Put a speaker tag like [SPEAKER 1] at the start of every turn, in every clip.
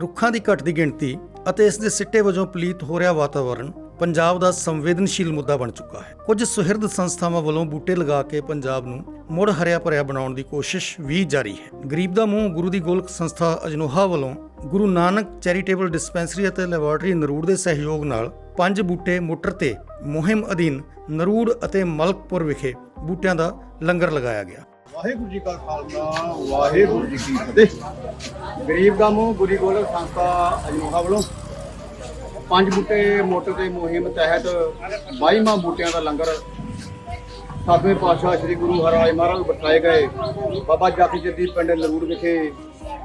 [SPEAKER 1] ਰੁੱਖਾਂ ਦੀ ਘਟਦੀ ਗਿਣਤੀ ਅਤੇ ਇਸ ਦੇ ਸਿੱਟੇ ਵਜੋਂ ਪਲੀਤ ਹੋ ਰਿਹਾ ਵਾਤਾਵਰਣ ਪੰਜਾਬ ਦਾ ਸੰਵੇਦਨਸ਼ੀਲ ਮੁੱਦਾ ਬਣ ਚੁੱਕਾ ਹੈ। ਕੁਝ ਸੁਹਿਰਦ ਸੰਸਥਾਵਾਂ ਵੱਲੋਂ ਬੂਟੇ ਲਗਾ ਕੇ ਪੰਜਾਬ ਨੂੰ ਮੁੜ ਹਰਿਆ ਭਰਿਆ ਬਣਾਉਣ ਦੀ ਕੋਸ਼ਿਸ਼ ਵੀ ਜਾਰੀ ਹੈ। ਗਰੀਬ ਦਾ ਮੂੰਹ ਗੁਰੂ ਦੀ ਗੋਲਕ ਸੰਸਥਾ ਅਜਨੋਹਾ ਵੱਲੋਂ ਗੁਰੂ ਨਾਨਕ ਚੈਰੀਟੇਬਲ ਡਿਸਪੈਂਸਰੀ ਅਤੇ ਲੈਬੋਰੇਟਰੀ ਨਰੂੜ ਦੇ ਸਹਿਯੋਗ ਨਾਲ ਪੰਜ ਬੂਟੇ ਮੋਟਰ ਤੇ ਮੁਹਿੰਮ ਅਧੀਨ ਨਰੂੜ ਅਤੇ ਮਲਕਪੁਰ ਵਿਖੇ ਬੂਟਿਆਂ ਦਾ ਲੰਗਰ ਲਗਾਇਆ ਗਿਆ।
[SPEAKER 2] ਵਾਹਿਗੁਰੂ ਜੀ ਕਾ ਖਾਲਸਾ, ਵਾਹਿਗੁਰੂ ਜੀ ਕੀ ਫਤਿਹ। ਗਰੀਬ ਦਾ ਮੂੰਹ ਗੁਰੀ ਗੋਲਕ ਸੰਸਥਾ ਅਜਨੋਹਾ ਵੱਲੋਂ ਪੰਜ ਬੂਟੇ ਮੋਟਰ ਦੇ ਮੁਹਿੰਮ ਤਹਿਤ 22ਵਾਂ ਬੂਟਿਆਂ ਦਾ ਲੰਗਰ ਸਾਤਵੇਂ ਪਾਤਸ਼ਾਹ ਸ੍ਰੀ ਗੁਰੂ ਹਰਿਰਾਏ ਮਹਾਰਾਜ ਬਰਸਾਏ ਗਏ। ਬਾਬਾ ਜਾਤੀ ਜੱਦੀ ਪਿੰਡ ਨਰੂੜ ਵਿਖੇ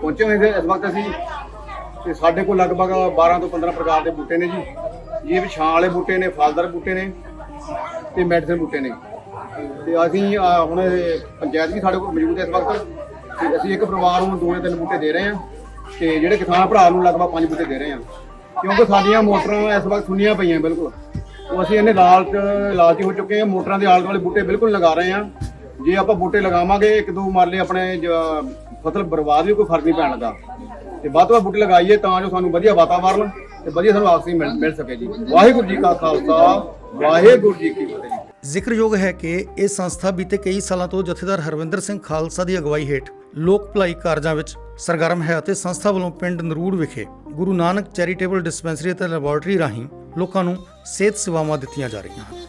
[SPEAKER 2] ਪਹੁੰਚੇ ਹੋਏ ਸੀ। ਇਸ ਵਕਤ ਅਸੀਂ ਤੇ ਸਾਡੇ ਕੋਲ ਲਗਭਗ 12 ਤੋਂ 15 ਪ੍ਰਕਾਰ ਦੇ ਬੂਟੇ ਨੇ ਜੀ। ਇਹ ਵੀ ਛਾਂ ਵਾਲੇ ਬੂਟੇ ਨੇ, ਫਲਦਾਰ ਬੂਟੇ ਨੇ ਤੇ ਮੈਡੀਸਨ ਬੂਟੇ ਨੇ। ਤੇ ਅਸੀਂ ਹੁਣ ਪੰਚਾਇਤ ਵੀ ਸਾਡੇ ਕੋਲ ਮੌਜੂਦ ਹੈ ਇਸ ਵਕਤ। ਤੇ ਅਸੀਂ ਇੱਕ ਪਰਿਵਾਰ ਨੂੰ ਦੋ ਜਾਂ ਤਿੰਨ ਬੂਟੇ ਦੇ ਰਹੇ ਹਾਂ ਤੇ ਜਿਹੜੇ ਕਿਸਾਨ ਭਰਾ ਨੂੰ ਲਗਭਗ ਪੰਜ ਬੂਟੇ ਦੇ ਰਹੇ ਹਾਂ। ਕਿਉਂਕਿ ਸਾਡੀਆਂ ਮੋਟਰਾਂ ਇਸ ਵਕਤ ਸੁੰਨੀਆਂ ਪਈਆਂ ਬਿਲਕੁਲ। ਉਹ ਅਸੀਂ ਇਹਨੇ ਲਾਲਚ, ਲਾਲਚੀ ਹੋ ਚੁੱਕੇ ਹਾਂ, ਮੋਟਰਾਂ ਦੇ ਆਲੇ ਦੁਆਲੇ ਬੂਟੇ ਬਿਲਕੁਲ ਲਗਾ ਰਹੇ ਹਾਂ। ਜੇ ਆਪਾਂ ਬੂਟੇ ਲਗਾਵਾਂਗੇ, ਇੱਕ ਦੋ ਮਰਲੇ ਆਪਣੇ ਫਸਲ ਬਰਬਾਦ ਵੀ ਕੋਈ ਫ਼ਰਕ ਨਹੀਂ ਪੈਣ ਦਾ ਤੇ ਵੱਧ ਤੋਂ ਵੱਧ ਬੂਟੇ ਲਗਾਈਏ ਤਾਂ ਜੋ ਸਾਨੂੰ ਵਧੀਆ ਵਾਤਾਵਰਨ ਤੇ ਵਧੀਆ ਸਾਨੂੰ ਆਕਸੀਜਨ ਮਿਲ ਮਿਲ ਸਕੇ ਜੀ। ਵਾਹਿਗੁਰੂ ਜੀ ਕਾ ਖਾਲਸਾ, ਵਾਹਿਗੁਰੂ ਜੀ ਕੀ ਫਤਿਹ।
[SPEAKER 1] ਜ਼ਿਕਰਯੋਗ ਹੈ ਕਿ ਇਹ ਸੰਸਥਾ ਬੀਤੇ ਕਈ ਸਾਲਾਂ ਤੋਂ ਜਥੇਦਾਰ ਹਰਵਿੰਦਰ ਸਿੰਘ ਖਾਲਸਾ ਦੀ ਅਗਵਾਈ ਹੇਠ ਲੋਕ ਭਲਾਈ ਕਾਰਜਾਂ ਵਿੱਚ ਸਰਗਰਮ ਹੈ ਅਤੇ ਸੰਸਥਾ ਵੱਲੋਂ ਪਿੰਡ ਨਰੂੜ ਵਿਖੇ ਗੁਰੂ ਨਾਨਕ ਚੈਰੀਟੇਬਲ ਡਿਸਪੈਂਸਰੀ ਅਤੇ ਲੈਬੋਰਟਰੀ ਰਾਹੀਂ ਲੋਕਾਂ ਨੂੰ ਸਿਹਤ ਸੇਵਾਵਾਂ ਦਿੱਤੀਆਂ ਜਾ ਰਹੀਆਂ ਹਨ।